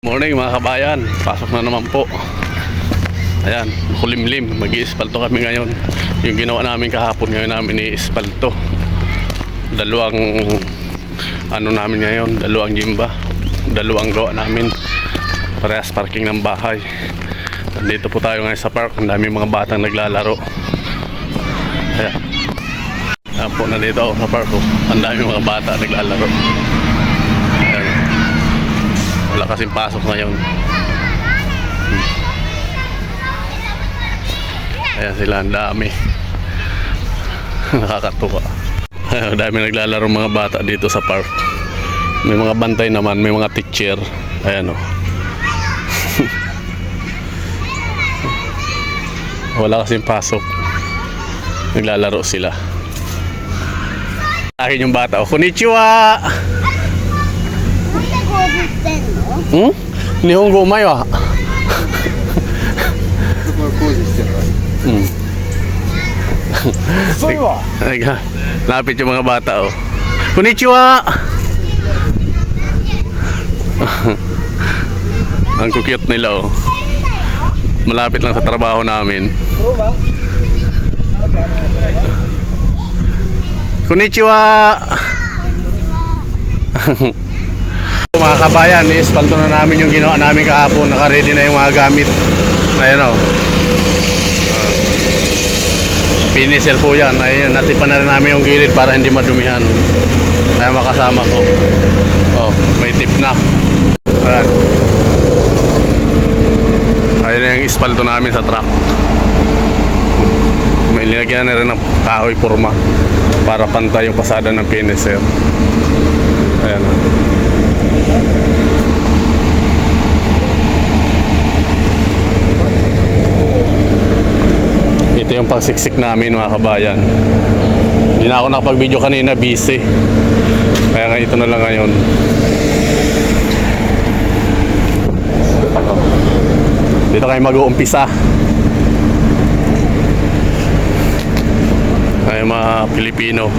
Morning mga kabayan, pasok na naman po. Ayan, kulimlim, mag iispalto kami ngayon. Yung ginawa namin kahapon ngayon namin i-ispalto. Dalawang ano namin ngayon, dalawang gimba, dalawang gawa namin. Parehas parking ng bahay. Nandito po tayo ngayon sa park, ang daming mga batang naglalaro. Ayan. Ayan po, nandito ako sa park. Ang daming mga bata naglalaro. Ayan. Wala kasing pasok ngayon. Ayan sila, ang dami. Nakakatuwa. Ang dami naglalaro mga bata dito sa park. May mga bantay naman, may mga teacher. Ayan o. Wala kasing pasok. Naglalaro sila. Akin yung bata. Oh, konnichiwa! んのん日本語うまいわ。そこは工事してるうん。そういうわ Teka, lapit yung mga bata oh. Konnichiwa! Ang cute nila oh. Malapit lang sa trabaho namin. Konnichiwa! mga kabayan, i-espalto na namin yung ginawa namin kahapon. Naka-ready na yung mga gamit. Ayan oh. Finisher po yan. Ayun, natipan na rin namin yung gilid para hindi madumihan. Kaya makasama ko. Oh, may tip na. Ayan. Ayun na yung ispalto namin sa truck. May linagyan na rin ng kahoy purma para pantay yung pasada ng finisher. Ayan. Ito yung pagsiksik namin mga kabayan. Hindi na ako nakapag-video kanina, busy. Kaya nga ito na lang ngayon. Dito kayo mag-uumpisa. Ay mga Pilipino.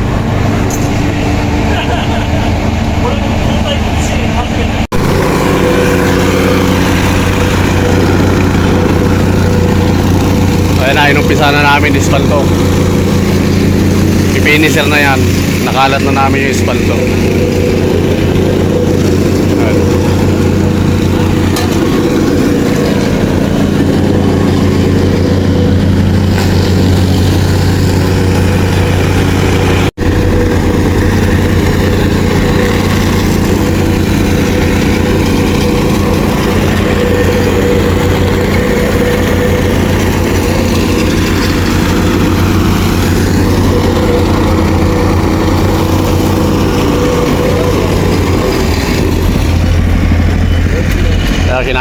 Ayan na, inumpisa na namin ispalto. Ipinisir na yan. Nakalat na namin yung ispalto.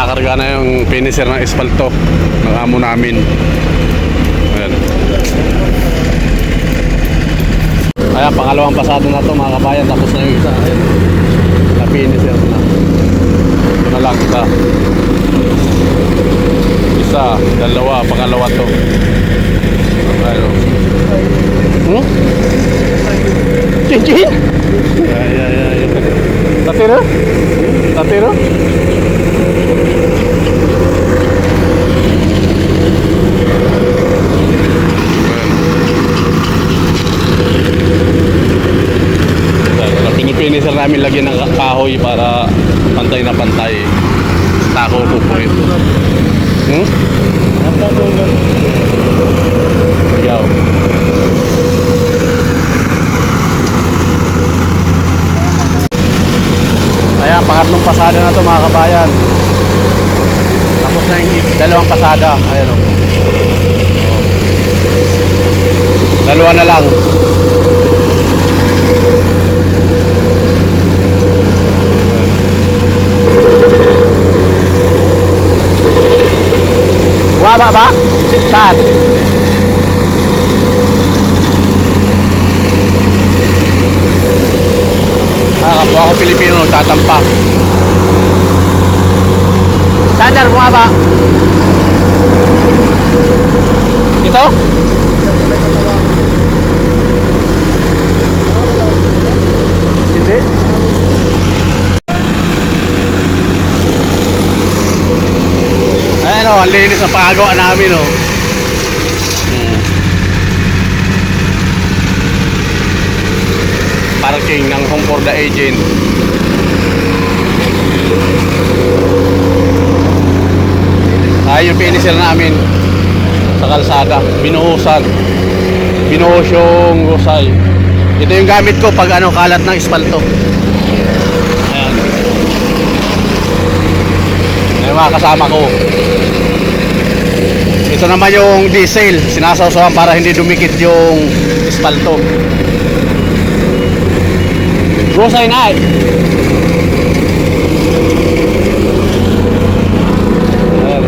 Kinakarga na yung finisher ng espalto ng amo namin. Ayan. Kaya pangalawang pasado na to mga kabayan tapos na yung isa. Ayan. Na finisher na. Ito na lang isa. Isa, dalawa, pangalawa to. Ayan. Hmm? Chinchin? Ay, ay, ay. Tatiro? Tatiro? Ang pinipinisal namin lagyan ng kahoy para pantay na pantay. Tako ko po ito. Hmm? Ikaw. Kaya pangatlong pasada na to mga kabayan. Tapos na yung dalawang pasada. Ayan o. Dalawa na lang. Bumaba ba? Saan? Ah, kapwa ako Pilipino, tatampak. Sandar, bumaba. Ito? Hindi. oh, ang linis na pagagawa namin oh. Hmm. Parking ng Home for the Agent. Ay, yung pinisel namin sa kalsada, binuhusan. Binuhos yung gusay. Ito yung gamit ko pag ano, kalat ng espalto. Ayan. Yung mga kasama ko. Ito naman yung diesel, sinasawsawan para hindi dumikit yung espalto. Gusay na eh. Ayan.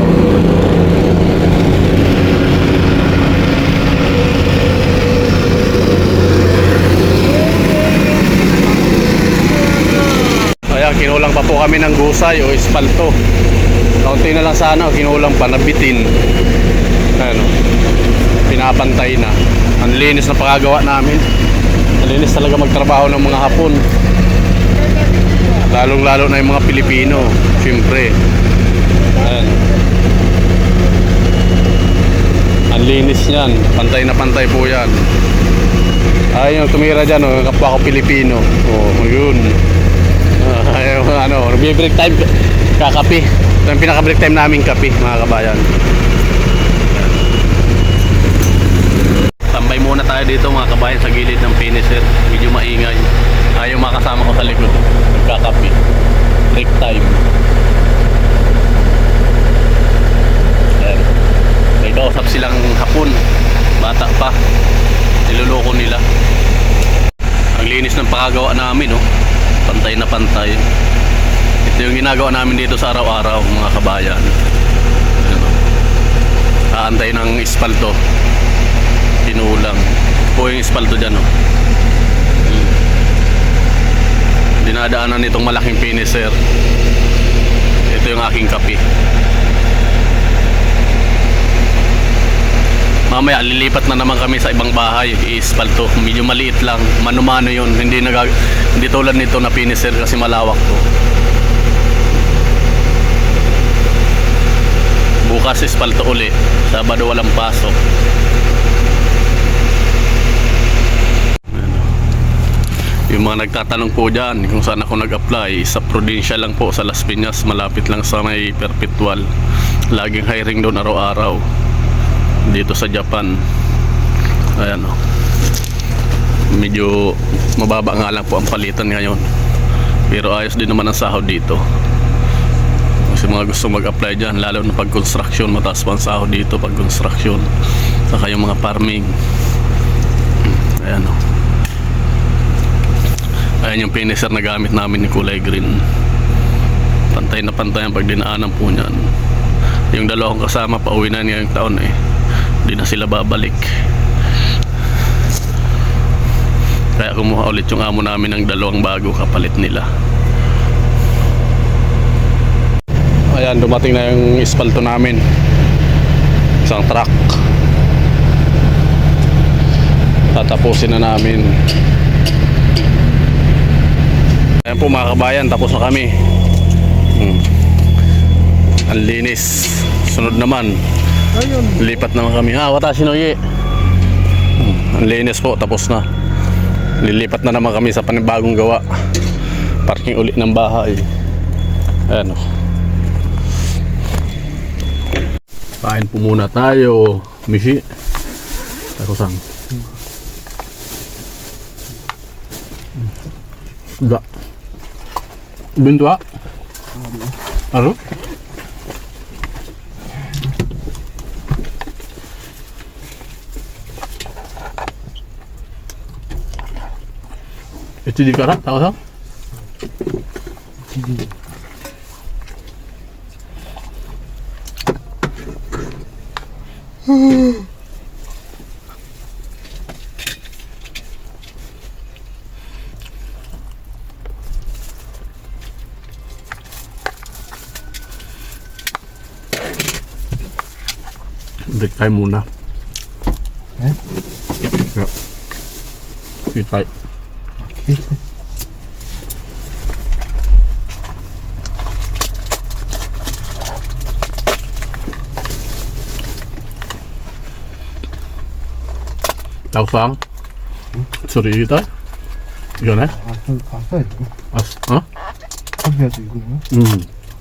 Ayan, kinulang pa po kami ng gusay o espalto. Kaunti na lang sana, kinulang pa, nabitin. Ano, pinapantay na. Ang linis na pagagawa namin. Ang linis talaga magtrabaho ng mga hapon. Lalong lalo na yung mga Pilipino. Siyempre. Ayan. Ang linis niyan. Pantay na pantay po yan. Ay, yung tumira dyan, oh, kapwa ko Pilipino. Oh, yun. Ah, ayun, ano, break time, kakape. Ito yung pinaka-break time namin kape, mga kabayan. Tambay muna tayo dito mga kabayan sa gilid ng finisher. Medyo maingay. Ayaw mga kasama ko sa likod. Nagkakape. Break time. Ayan. May kausap silang hapon. Bata pa. Niloloko nila. Ang linis ng pakagawa namin, oh. Pantay na pantay. Ito yung ginagawa namin dito sa araw-araw, mga kabayan. Ayan. Aantay ng espalto. Pinulang. Po yung espalto dyan, oh. Dinadaanan nitong malaking finisher. Ito yung aking kape. Mamaya lilipat na naman kami sa ibang bahay, iispalto. Medyo maliit lang, mano-mano 'yon. Hindi nagag hindi tulad nito na finisher kasi malawak to. Bukas ispalto uli. Sabado walang pasok. Yung mga nagtatanong po dyan kung saan ako nag-apply, sa Prudential lang po sa Las Piñas, malapit lang sa may Perpetual. Laging hiring doon araw-araw dito sa Japan. Ayan o medyo mababa nga lang po ang palitan ngayon. Pero ayos din naman ang sahod dito. Kasi mga gusto mag-apply dyan lalo na pag construction mataas pa ang sahod dito pag construction. Saka yung mga farming. Ayan o ayan yung finisher na gamit namin ni kulay green. Pantay na pantay ang pag dinaanan po niyan. Yung dalawang kasama pauwi na ngayong taon eh hindi na sila babalik. Kaya kumuha ulit yung amo namin ng dalawang bago kapalit nila. Ayan dumating na yung espalto namin. Isang truck. Tatapusin na namin. Ayan po mga kabayan tapos na kami. Hmm. ang linis. Sunod naman Ayun. Lipat naman kami. Ah, watashi no ye. Hmm, Ang linis po, tapos na. Lilipat na naman kami sa panibagong gawa. Parking uli ng bahay. Ayan o. Kain po muna tayo. Mishi. Ako sang. Da. Bintu ah. Aro? Itu di karat, tahu tahu? Break time muna. Eh? 닭상 소리다 이거네 아, 좀 봤어야 돼. 아스 어? 커피야지 이거 는. 음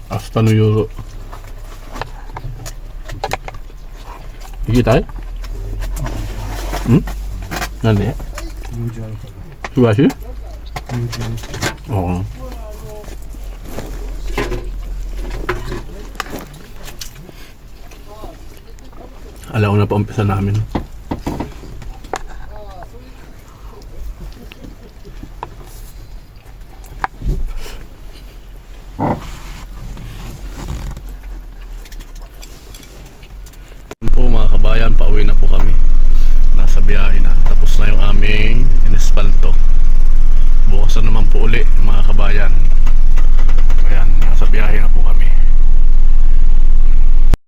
아스타누요 이게 다 야? 응? 난데 이거 줄 알았거 든. Umpisa namin. Yun po mga kabayan, pauwi na